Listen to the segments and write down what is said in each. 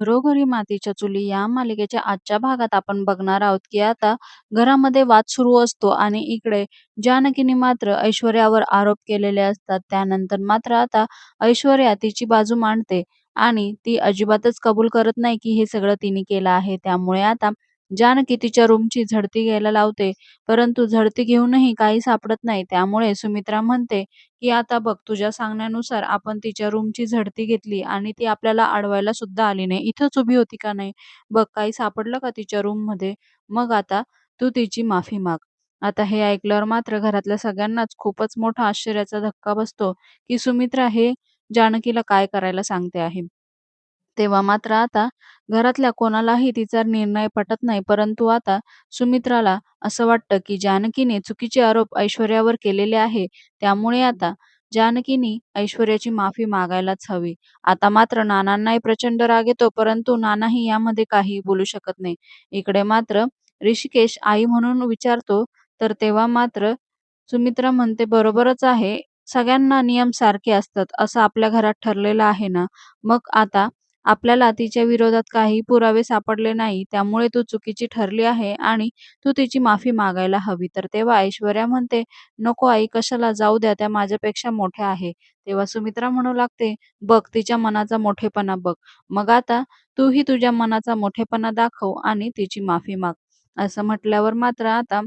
घरोघरी मातीच्या चुली या मालिकेच्या आजच्या भागात आपण बघणार आहोत की आता घरामध्ये वाद सुरू असतो आणि इकडे जानकीने मात्र ऐश्वर्यावर आरोप केलेले असतात. त्यानंतर मात्र आता ऐश्वर्या तिची बाजू मांडते आणि ती अजिबातच कबूल करत नाही की हे सगळं तिने केलं आहे. त्यामुळे आता जानकी तिच्या रूमची झडती घ्यायला लावते. परंतु झडती घेऊनही काही सापडत नाही. त्यामुळे सुमित्रा म्हणते की आता बघ तुझ्या सांगण्यानुसार आपण तिच्या रूमची झडती घेतली आणि ती आपल्याला अडवायला सुद्धा आली नाही. इथंच उभी होती का नाही? बघ काही सापडलं का तिच्या रूममध्ये? मग आता तू तिची माफी माग. आता हे ऐकल्यावर मात्र घरातल्या सगळ्यांनाच खूपच मोठा आश्चर्याचा धक्का बसतो की सुमित्रा हे जानकीला काय करायला सांगते आहे? तेव्हा मात्र आता घरातल्या कोणालाही तिचा निर्णय पटत नाही. परंतु आता सुमित्राला असं वाटतं की जानकीने चुकीचे आरोप ऐश्वर्यावर केलेले आहे. त्यामुळे आता जानकीनी ऐश्वर्याची माफी मागायलाच हवी. आता मात्र नानांनाही प्रचंड राग येतो परंतु नानाही यामध्ये काही बोलू शकत नाही. इकडे मात्र ऋषिकेश आई म्हणून विचारतो तर तेव्हा मात्र सुमित्रा म्हणते बरोबरच आहे. सगळ्यांना नियम सारखे असतात. असं आपल्या घरात ठरलेलं आहे ना? मग आता आपल्याला तिच्या विरोधात काही पुरावे सापडले नाही त्यामुळे तू चुकीची ठरली आहे आणि तू तिची माफी मागायला हवी. तर तेव्हा ऐश्वर्या म्हणते नको आई कशाला? जाऊ द्या त्या माझ्यापेक्षा मोठ्या आहे. तेव्हा सुमित्रा म्हणू लागते बघ तिच्या मनाचा मोठेपणा बघ. मग आता तूही तुझ्या मनाचा मोठेपणा दाखव आणि तिची माफी माग. असं म्हटल्यावर मात्र आता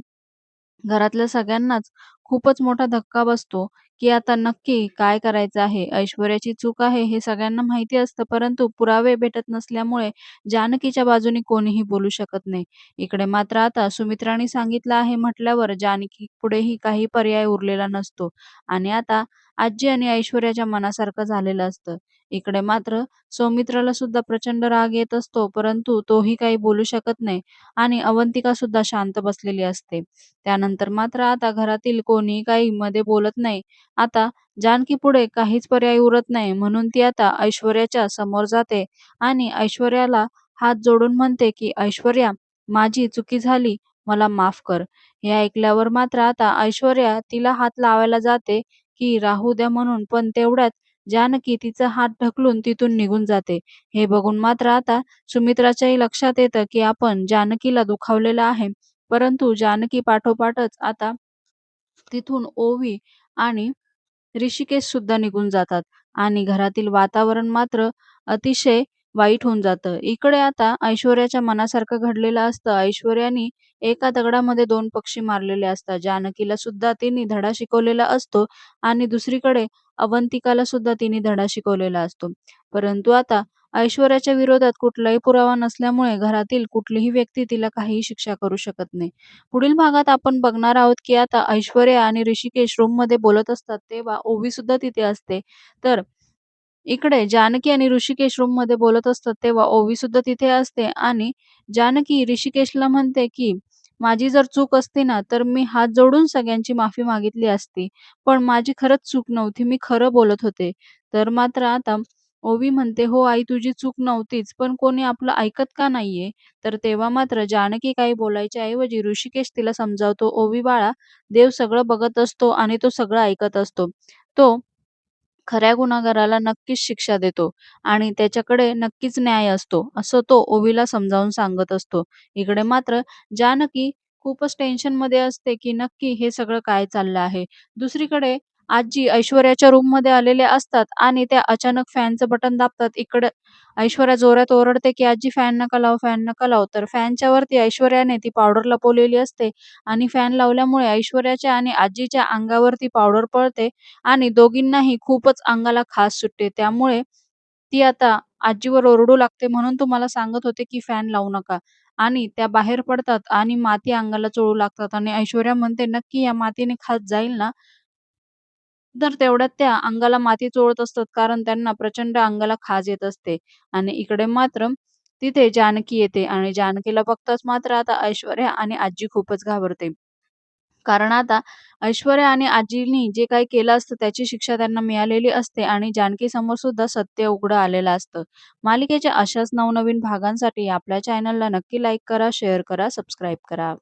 घरातल्या सगळ्यांनाच खूपच मोठा धक्का बसतो की आता नक्की काय करायचं आहे? ऐश्वर्याची चूक आहे हे सगळ्यांना माहिती असतं परंतु पुरावे भेटत नसल्यामुळे जानकीच्या बाजूने कोणीही बोलू शकत नाही. इकडे मात्र आता सुमित्राने सांगितलं आहे म्हटल्यावर जानकी पुढेही काही पर्याय उरलेला नसतो आणि आता आजी आणि ऐश्वर्याच्या मनासारखं झालेलं असतं. इकडे मात्र सौमित्राला सुद्धा प्रचंड राग येत असतो परंतु तोही काही बोलू शकत नाही आणि अवंतिका सुद्धा शांत बसलेली असते. त्यानंतर मात्र आता घरातील कोणी काही मध्ये बोलत नाही. आता जानकी पुढे काहीच पर्याय उरत नाही म्हणून ती आता ऐश्वर्याच्या समोर जाते आणि ऐश्वर्याला हात जोडून म्हणते की ऐश्वर्या माझी चुकी झाली मला माफ कर. हे ऐकल्यावर मात्र आता ऐश्वर्या तिला हात लावायला जाते की राहू द्या म्हणून पण तेवढ्यात जानकी तिचा हात ढकलून तिथून निघून जाते. हे बघून मात्र आता सुमित्राच्याही लक्षात येतं की आपण जानकीला दुखावलेलं आहे. परंतु जानकी पाठोपाठच आता तिथून ओवी आणि ऋषिकेश सुद्धा निघून जातात. आणि घरातील वातावरण मात्र अतिशय वाईट होऊन जातं. इकडे आता ऐश्वर्याच्या मनासारखं घडलेलं असतं. ऐश्वर्याने एका दगडामध्ये दोन पक्षी मारलेले असतात. जानकीला सुद्धा तिने धडा शिकवलेला असतो आणि दुसरीकडे अवंतिकाला सुद्धा तिने धडा शिकवलेला असतो. परंतु आता ऐश्वर्याच्या विरोधात कुठलाही पुरावा नसल्यामुळे घरातील कुठलीही व्यक्ती तिला काहीही शिक्षा करू शकत नाही. पुढील भागात आपण बघणार आहोत की आता ऐश्वर्या आणि ऋषिकेश रूममध्ये बोलत असतात तेव्हा ओवी सुद्धा तिथे असते. तर इकडे जानकी आणि ऋषिकेश रूममध्ये बोलत असतात तेव्हा ओवी सुद्धा तिथे असते आणि जानकी ऋषिकेशला म्हणते की माझी जर चूक असती ना तर मी हात जोडून सगळ्यांची माफी मागितली असती पण माझी खरंच चूक नव्हती मी खरं बोलत होते. तर मात्र आता ओवी म्हणते हो आई तुझी चूक नव्हतीच पण कोणी आपलं ऐकत का नाहीये? तर तेव्हा मात्र जानकी काही बोलायच्या ऐवजी ऋषिकेश तिला समजावतो ओवी बाळा देव सगळं बघत असतो आणि तो सगळं ऐकत असतो. तो खऱ्या गुन्हेगाराला नक्कीच शिक्षा देतो आणि त्याच्याकडे नक्कीच न्याय असतो असं तो ओवीला समजावून सांगत असतो. इकडे मात्र जानकी खूपच टेन्शनमध्ये असते की नक्की हे सगळं काय चाललं आहे? दुसरीकडे आजी ऐश्वर्याच्या रूममध्ये आलेल्या असतात आणि त्या अचानक फॅनचं बटन दाबतात. इकडे ऐश्वर्या जोरात ओरडते की आजी फॅन नका लाव फॅन नका लाव. तर फॅनच्या वरती ऐश्वर्याने ती पावडर लपवलेली असते आणि फॅन लावल्यामुळे ऐश्वर्याच्या आणि आजीच्या अंगावरती पावडर पडते आणि दोघींनाही खूपच अंगाला खास सुटते. त्यामुळे ती आता आजीवर ओरडू लागते म्हणून तुम्हाला सांगत होते की फॅन लावू नका. आणि त्या बाहेर पडतात आणि माती अंगाला चोळू लागतात आणि ऐश्वर्या म्हणते नक्की या मातीने खास जाईल ना? तर तेवढ्यात त्या अंगाला माती चोळत असतात कारण त्यांना प्रचंड अंगाला खाज येत असते. आणि इकडे मात्र तिथे जानकी येते आणि जानकीला बघताच मात्र आता ऐश्वर्या आणि आजी खूपच घाबरते. कारण आता ऐश्वर्या आणि आजीनी जे काही केलं असतं त्याची शिक्षा त्यांना मिळालेली असते आणि जानकी समोर सुद्धा सत्य उघडं आलेलं असतं. मालिकेच्या अशाच नवनवीन भागांसाठी आपल्या चॅनलला नक्की लाईक करा शेअर करा सबस्क्राईब करा.